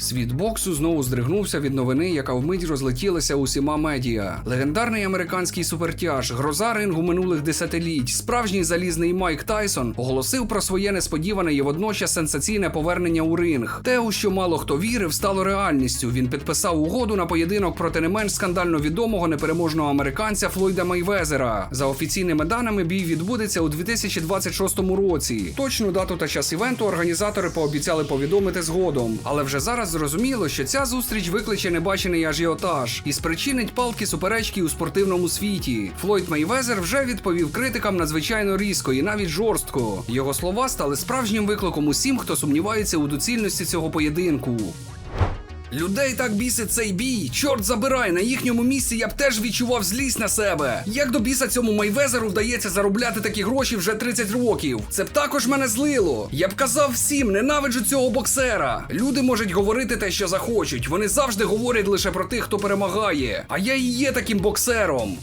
Світ боксу знову здригнувся від новини, яка вмить розлетілася усіма медіа. Легендарний американський супертяж, гроза рингу минулих десятиліть, справжній залізний Майк Тайсон оголосив про своє несподіване і водночас сенсаційне повернення у ринг. Те, у що мало хто вірив, стало реальністю. Він підписав угоду на поєдинок проти не менш скандально відомого непереможного американця Флойда Майвезера. За офіційними даними, бій відбудеться у 2026 році. Точну дату та час івенту організатори пообіцяли повідомити згодом. Але вже зараз зрозуміло, що ця зустріч викличе небачений ажіотаж і спричинить палки суперечки у спортивному світі. Флойд Мейвезер вже відповів критикам надзвичайно різко і навіть жорстко. Його слова стали справжнім викликом усім, хто сумнівається у доцільності цього поєдинку. Людей так бісить цей бій. Чорт забирай, на їхньому місці я б теж відчував злість на себе. Як до біса цьому майвезеру вдається заробляти такі гроші вже 30 років? Це б також мене злило. Я б казав всім, ненавиджу цього боксера. Люди можуть говорити те, що захочуть. Вони завжди говорять лише про тих, хто перемагає. А я і є таким боксером.